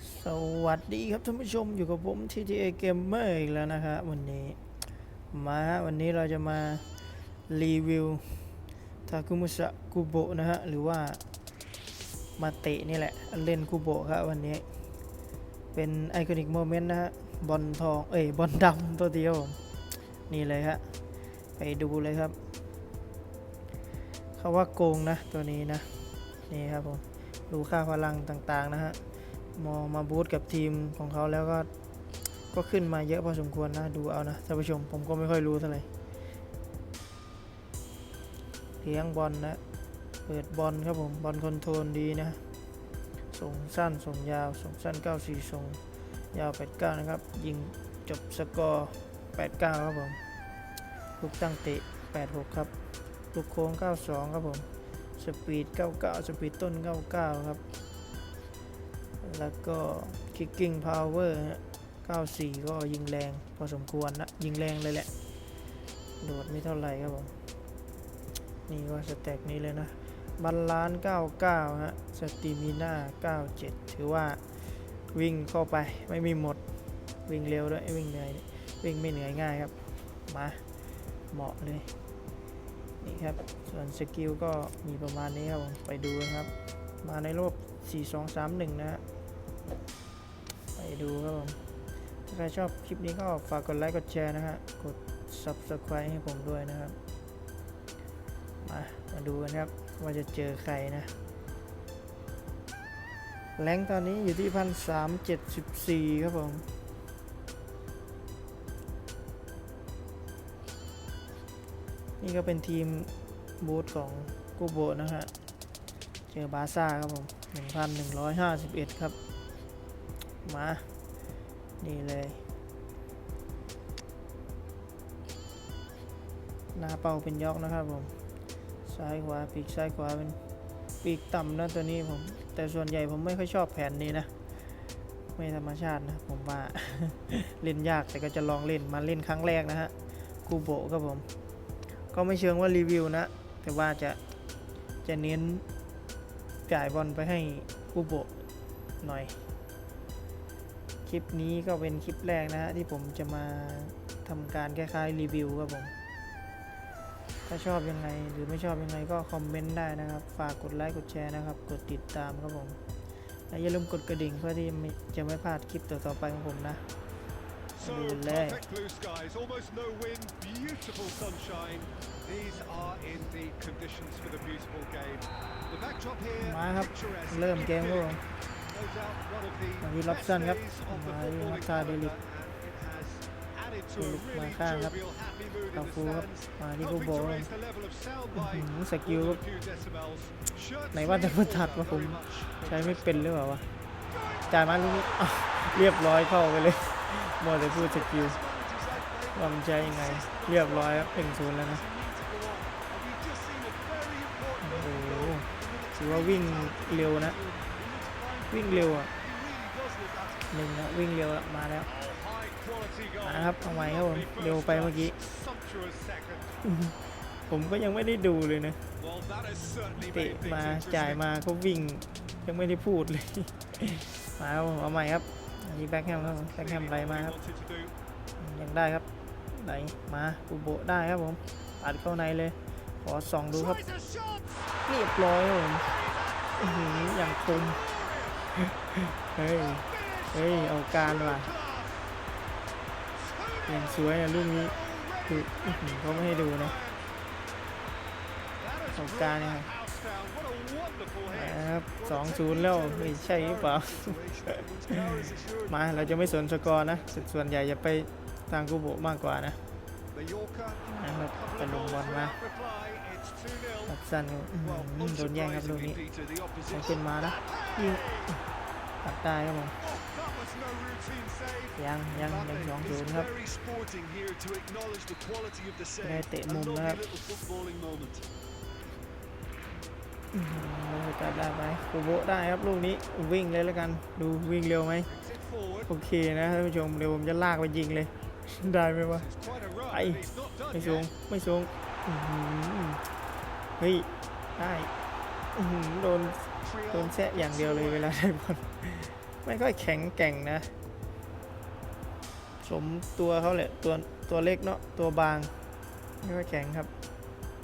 สวัสดีครับท่านผู้ชมอยู่กับผม TTA Gamer อีกแล้วนะครับวันนี้ มาฮะวันนี้เราจะมารีวิวทาคุมุสะกุโบนะฮะ หรือว่ามาเตะนี่แหละ เล่นกุโบครับวันนี้ เป็นไอคอนิกโมเมนต์นะฮะ บอลทอง เอ้ย บอลดำตัวเดียว นี่เลยฮะ ไปดูเลยครับเขาว่าโกงนะตัวนี้นะ นี่ครับผม ดูค่าพลังต่างๆนะฮะ มองมาบูทกับทีมของเขาแล้วก็ก็ขึ้นมาเยอะพอสมควรนะ ดูเอานะท่านผู้ชมผมก็ไม่ค่อยรู้เท่าไหร่เลี้ยงบอลนะเปิดบอลครับผมบอลคอนโทรลดีนะส่งสั้นส่งยาวส่งสั้น 94 ส่งยาว 89 นะครับ ยิงจบสกอร์ 89 ครับผมลูกตั้งเตะ 86 ครับลูกโค้ง 92 ครับผม สปีด 99 สปีดต้น 99 ครับ แล้วก็ kicking power ฮะ94 ก็ยิงแรงพอสมควรนะ ยิงแรงเลยแหละ โดดไม่เท่าไหร่ครับผม นี่ก็สแต็กนี้เลยนะบัลลานซ์99 ฮะ สติมิน่า 97 ถือว่าวิ่งเข้าไปไม่มีหมด วิ่งเร็วด้วย วิ่งเหนื่อย วิ่งไม่เหนื่อยง่ายครับ มาเหมาะเลย นี่ครับ ส่วนสกิลก็มีประมาณนี้ครับผม ไปดูนะครับ มาในรูป4 2 3 1 นะฮะ ไปดูครับผมถ้าใครชอบคลิปนี้ก็ฝากกดไลค์กดแชร์นะฮะกด Subscribe ให้ผมด้วยนะครับ มามาดูกันครับว่าจะเจอใครนะแรงตอนนี้อยู่ที่พันสามเจ็ดสิบสี่ครับผมนี่ก็เป็นทีมบูธของกูโบนะฮะ เจอบาซ่าครับผม 1,151 ครับ มา นี่เลย หน้าเป้าเป็นยอกนะครับผม ซ้ายขวาปีกซ้ายขวาเป็นปีกต่ำนะตัวนี้ผม แต่ส่วนใหญ่ผมไม่ค่อยชอบแผนนี้นะ ไม่ธรรมชาตินะผมว่า เล่นยากแต่ก็จะลองเล่นมาเล่นครั้งแรกนะฮะกูโบะครับผม ก็ไม่เชิงว่ารีวิวนะ แต่ว่าจะจะเน้นจ่ายบอลไปให้กูโบะหน่อย คลิปนี้ก็เป็นคลิปแรกนะฮะที่ผมจะมาทำการคล้ายๆรีวิวครับผม ถ้าชอบยังไงหรือไม่ชอบยังไงก็คอมเมนต์ได้นะครับ ฝากกดไลค์กดแชร์นะครับ กดติดตามครับผม และอย่าลืมกดกระดิ่งเพื่อที่ไม่จะไม่พลาดคลิปต่อๆไปของผมนะ So Lule. perfect blue skies, almost no wind, beautiful sunshine. These are in the conditions for the beautiful game. The backdrop here, มาครับ picturesque. มาวิลล็อบสันครับ มาวิมัตตาเดลิกลุกมาข้างครับกาฟูครับ มาดิโกโบสกิลในว่าจะพูดถัดว่าผมใช้ไม่เป็นหรือเปล่าวะ จ่ายมาลูกเรียบร้อยเข้าไปเลยมัวแต่พูดสกิลว่ามันใช้ยังไง เรียบร้อยครับเป็นศูนย์แล้วนะโอ้โหถือว่าวิ่งเร็วนะ วิ่งเร็วอะหนึ่งนะวิ่งเร็วละมาแล้วนะครับเอาไว้ครับผมเร็วไปเมื่อกี้ ผมก็ยังไม่ได้ดูเลยนะเตะมาจ่ายมาก็วิ่งยังไม่ได้พูดเลย มาครับผมเอาใหม่ครับอันนี้แบ็คแฮมครับผมแบ็คแฮมไหลมาครับยังได้ครับไหลมาปูโบะได้ครับผมอัดเข้าในเลย ขอส่องดูครับเรียบร้อยครับผมอื้อหืออย่างคม เฮ้ย เฮ้ย เอาการว่ะอย่างสวยนะลูกนี้ดูอื้อหือเขาไม่ให้ดูนะเอาการเนี่ยครับนะครับสองศูนย์แล้วไม่ใช่หรือเปล่า มาเราจะไม่สนสกอร์นะสส่วนใหญ่จะไปทางกูโบมากกว่านะนะครับไปลงบอลมาตัดสั้นโดนแย่งครับลูกนี้ขึ้นมานะยิง ตัดได้ครับผมยังยังยังสองศูนย์ครับได้เตะมุมนะครับอื้อหือตัดได้ไหมกูโบได้ครับลูกนี้วิ่งเลยแล้วกันดูวิ่งเร็วไหมโอเคนะท่านผู้ชมเดี๋ยวผมจะลากไปยิงเลย ได้ไหมวะไอ้ไม่สูงไม่สูงเฮ้ยได้โดน โดนแซะอย่างเดียวเลยเวลาได้บอลไม่ค่อยแข็งแกร่งนะ สมตัวเขาแหละตัวตัวเล็กเนาะตัวบางไม่ค่อยแข็งครับ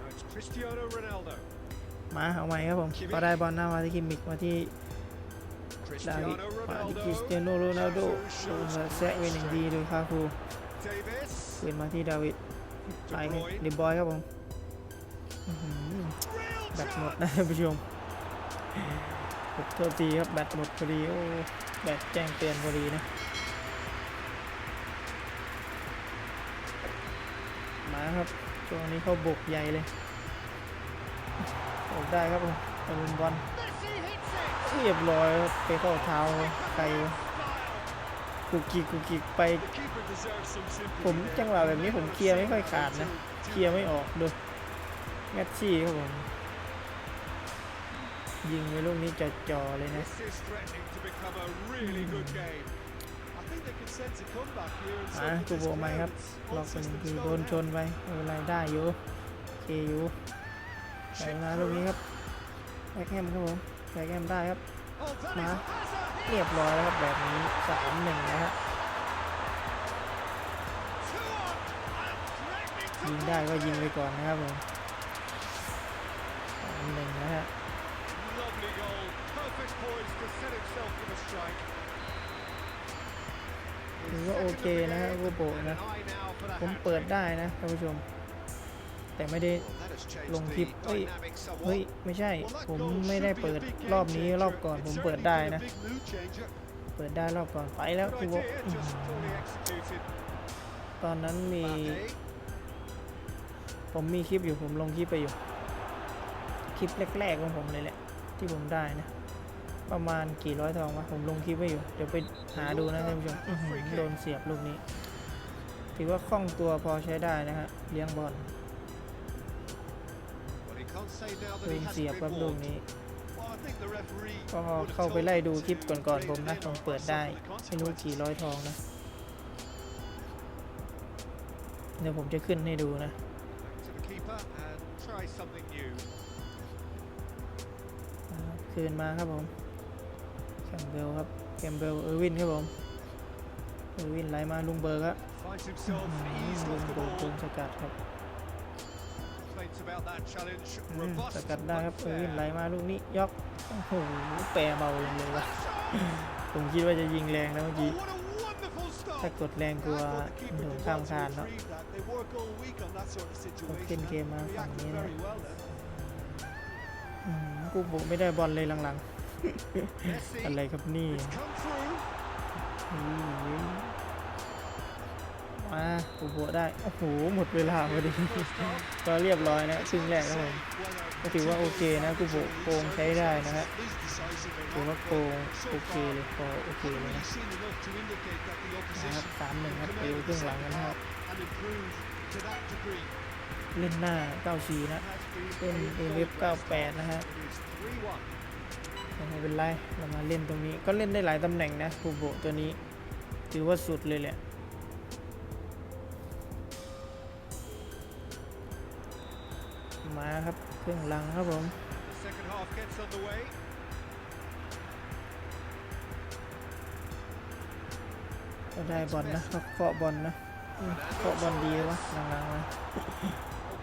Now it's Cristiano Ronaldo. มาเอาใหม่ครับผมก็ได้บอลหน้ามาที่คิมมิกมาที่ดาวิ Cristiano มาที่ Ronaldo. คริสเตียโนโรนัลโด Cafu ลง shows มาแซะเวนอย่างดีดูคาคู Davis. คืนมาที่ดาวิด De ไป Bruyne. ดิบอยครับผมอื้อหือ Real แบตหมด touch. นะท่านผู้ชมขอ โทษทีครับแบตหมดพอดีโอ้แบตแจ้งเตือนพอดีนะ มาครับช่วงนี้เขาบุกใหญ่เลยบุกได้ครับผมตะลุมบอลเรียบร้อยไปเข้าเท้าใคร Style. กุกกิกกุกกิกไป ผมจังหวะแบบนี้ผมเคลียร์ไม่ค่อยขาดนะ เคลียร์ไม่ออกดูแมตชี่ครับผม ยิงในลูกนี้จ่อๆเลยนะ This is threatening to become a really good game. I think they could sense a comeback here and อะ so กูโบใหม่ครับล็อกไปหนึ่งทีโดนชนไปไม่เป็นไรได้อยู่โอเคอยู่ไปมาลูกนี้ครับแบ็คแฮมครับผมแบ็คแฮมได้ครับ Oh, Má. Dani Hazard เรียบร้อยแล้วครับแบบนี้สามหนึ่งนะฮะ two on and threatening to ยิงได้ก็ยิงไปก่อนนะครับผมสามหนึ่งนะฮะ ถือว่าโอเคนะฮะกูโบนะ An eye now for that ผม hat-trick. เปิดได้นะท่านผู้ชม แต่ไม่ได้ Well, that has changed ลงคลิป the เฮ้ย dynamics somewhat. เฮ้ย ไม่ใช่ Well, that ผม goal ไม่ได้ should be เปิด a big game รอบนี้รอบ changer. ก่อน It's ผม certainly เปิดได้ been a นะ big mood changer. เปิดได้รอบก่อนไปแล้ว Good กูบอก idea, อื้อ just หื poorly อ executed. ตอนนั้นมี Mbappe. ผมมีคลิปอยู่ผมลงคลิปไปอยู่ คลิปแรกๆของผมเลยแหละ ที่ผมได้นะ ประมาณกี่ร้อยทองวะผมลงคลิปไว้อยู่ เดี๋ยวไปหาดูนะท่านผู้ชมอื้อหือโดนเสียบลูกนี้ ถือว่าคล่องตัวพอใช้ได้นะฮะเลี้ยงบอล Well, he can't say now that โด he น hasn't เสียบ been ครับลูก warned. นี้ Well, I think the referee ก็ would have เข้าไป told ไล่ him ดู to คลิปก่อนๆ rein ผม it นะ in ผม or เปิด suffer ได้ the ไม่รู้กี่ consequences. ร้อยทองนะ เดี๋ยวผมจะขึ้นให้ดูนะ Back to the keeper and try something new. นะครับคืนมาครับผม แคมเบลครับแคมเบลเออร์วินครับผมเออร์วินไหลมาลุงเบิร์กครับ Finds อื้อ himself หือ eased ลุ off ง the เบิร์กโด ball. นสกัดครับ Complaints about that challenge. อืม Robust สกัดได้ครับ but เออร์วิน fair. ไหลมาลูกนี้ยกโอ้โหแปรเบาลงเลยวะผมคิดว่าจะยิงแรงนะเมื่อ Oh, กี้ what a wonderful stop. ถ้ากดแรงกลัว I thought the keeper โด did นข้าม well to คานเนาะ retrieve that. They work all week on that sort of situation. ขึ้นเกมมา and ฝั่ง reacted นี้นะ very well then. อืมกูบุกไม่ได้บอลเลยหลัง Messi, ๆ อะไรครับนี่ it's come through. อืมากูบุกได้ โอ้โห หมดเวลาพอดี ก็เรียบร้อยนะครึ่งแรกครับผมก็ถือว่าโอเคนะกูบุกโกงใช้ได้นะฮะถือว่าโกงโอเคเลยพอโอเคเลยนะนะครับสามหนึ่งครับไปดูครึ่งหลังกันนะครับเล่นหน้า94นะเล่นเอเวฟ98 นะฮะ ไม่เป็นไร เรามาเล่นตรงนี้ ก็เล่นได้หลายตำแหน่งนะกูโบตัวนี้ ถือว่าสุดเลยแหละมาครับเครื่องลังครับผมก็ได้บอลนะเคาะบอลนะเคาะบอลดีวะหลังๆนะ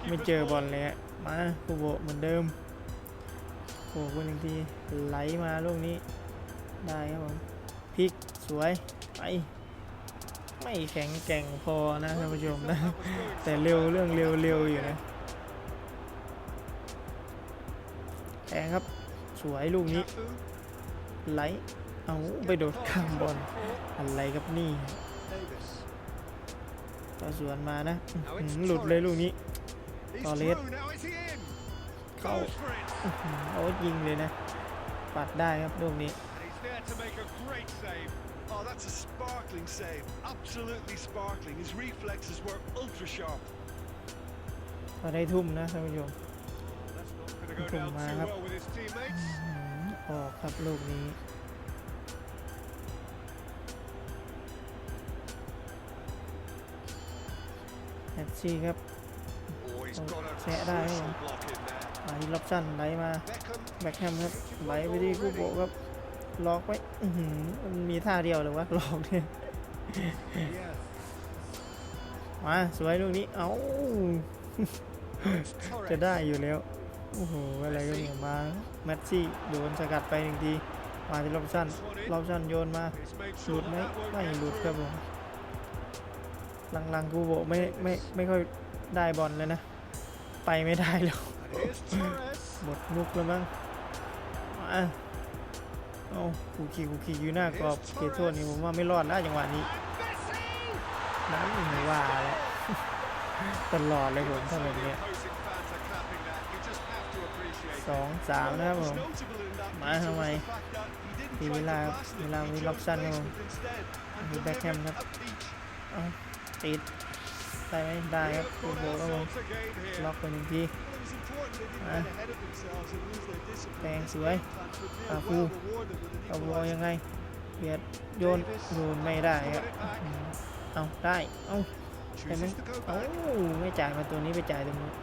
ไม่เจอบอลเลยมากูโบเหมือนเดิม โอ้โหหนึ่งที ไหลมาลูกนี้ ได้ครับผมพลิกสวย ไป ไม่แข็งแกร่งพอนะท่านผู้ชมนะ แต่เร็วเรื่องเร็วเร็วอยู่นะแทงครับ สวยลูกนี้ ไหล เอาไปโดดข้ามบอล อะไรครับนี่ต่อสวนมานะ หลุดเลยลูกนี้ He's Torres. through now. Is he in? เข้า Goes for it. อื้อหือโอ้ยิงเลยนะ ปัดได้ครับลูกนี้ And he's there to make a great save. Oh, that's a sparkling save. Absolutely sparkling. His reflexes were ultra sharp. ก็ได้ทุ่มนะท่านผู้ชม That's not going to go Come down on, too up. well with his teammates. อื้อหือออกครับลูกนี้แมตซี่ครับ Oh, he's Oh, got a set that, crucial haven't block in there. มาที่ล็อบสันไหลมาแบ็คแฮมครับไหลไปที่กูโบครับล็อกไว้อื้อหือมันมีท่าเดียวเลยวะล็อกเนี่ยมาสวยลูกนี้เอ้าจะได้อยู่แล้วโอ้โหอะไรก็เนี่ยมาแมตซี่โดนสกัดไปหนึ่งทีมาที่ลอบสันล็อบสันโยนมาหลุดไหมไม่หลุดครับผมหลังๆกูโบไม่ไม่ไม่ค่อยได้บอลเลยนะ ไปไม่ได้แล้ว หมดมุกแล้วมั้งมาเอากูขี่กูขี่อยู่หน้ากรอบเขตโทษนี่ผมว่าไม่รอดแล้วจังหวะนี้ And Messi! น้ำไม่ว่าแล้วตลอดเลยผมถ้าแบบ The เนี้ย opposing fans are clapping that. You just have to appreciate สองสามนะครับผม What's notable in that Mà piece không was mày? the fact that he didn't Thì try to là- blast it, thì là he vì chose lọc sân không? placement instead and Thì Beckham delivered đó. a peach. เอาติดได้ไหมได้ครับ They've กู got โบแล้วผม ourselves a game here. ล็อกไปหนึ่งที แดงสวยอาฟูเอาบอลยังไงเบียดโยนโยนไม่ได้เอาได้เอาแต่มันโอ้ไม่จ่ายมาตัวนี้ไปจ่ายตรงนู้น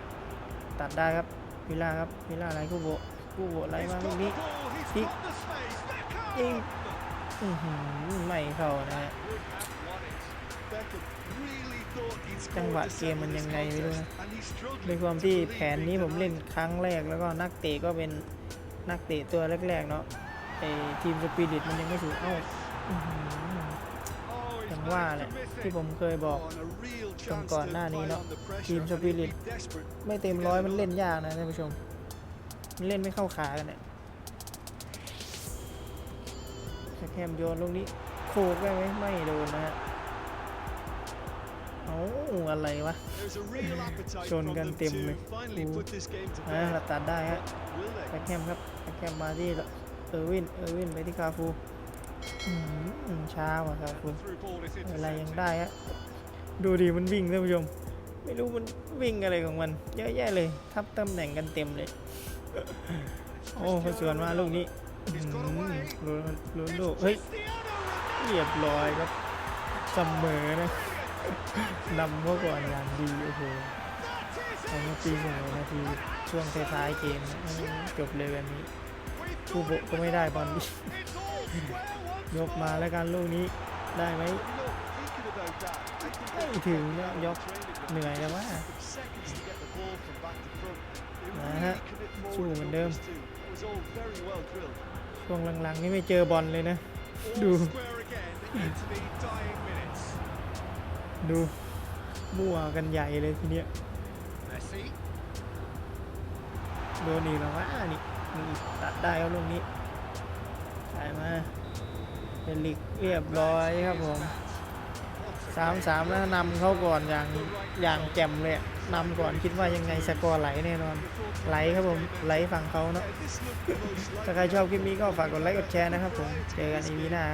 ตัดได้ครับวิล่าครับวิะอะไรกูโบกูโบไรมาลูกนี้พลิกยิงไม่เข้านะ จังหวะเกมมันยังไงไม่รู้นะด้วยความที่แผนนี้ผมเล่นครั้งแรกแล้วก็นักเตะก็เป็นนักเตะตัวแรกๆเนาะไอทีมสปิริตมันยังไม่ถูกเอ้าอย่างว่าแหละที่ผมเคยบอก Oh, and a real ช่วงก่อนหน้านี้เนาะทีมสปิริตไม่เต็มร้อยมันเล่นยากนะท่านผู้ชม มันเล่นไม่เข้าขากันเนี่ยแคมโยนลูกนี้โคกได้ไหมไม่โดนนะฮะ อ้าอะไรวะ There's a real appetite ชน from กัน them เต็มเลย to finally กู put this game to อ่า bed. เราตัดได้ฮะ Will they? แบ็คแคมครับแบ็คแคมมาที่เออร์วิน เออร์วินไปที่คาฟูอื้อหือช้าว่ะคาฟู Through ball is อะไรยัง intercepted. ได้ฮะ ดูดิมันวิ่งท่านผู้ชม ไม่รู้มันวิ่งอะไรของมัน เยอะแยะเลย ทับตำแหน่งกันเต็มเลย โอ้พอสวนมาลูกนี้อื้อหือลุ้นลุ้นลูกเฮ้ย Cristiano เรียบร้อยครับเสมอนะ นำเมื่อก่อนอย่างดีโอ้โหเอามาตีหนึ่งนาทีช่วงท้ายๆเกมจบเลยแบบนี้ผู้โบก็ไม่ได้บอลยกมาแล้วกันลูกนี้ได้ไหมถึงแล้วยกเหนื่อยแล้วว่านะฮะสู้เหมือนเดิม ช่วงหลังๆนี่ไม่เจอบอลเลยนะ ดู ดูมั่วกันใหญ่เลยทีเนี้ย Messi. โดนอีกแล้ววะนี่นี่ตัดได้ครับลูกนี้ถ่ายมาเป็นลิกเรียบร้อยครับผมสามสามแล้วนำเขาก่อนอย่างอย่างแจ่มเลยอะนำก่อนคิดว่ายังไงสกอร์ไหลแน่นอน ไหลครับผมไหลฝั่งเขาเนาะ Uh, this looked the most ถ้าใครชอบคลิปนี้ก็ฝากกดไลค์กดแชร์นะครับผม เจอกันอีพีหน้า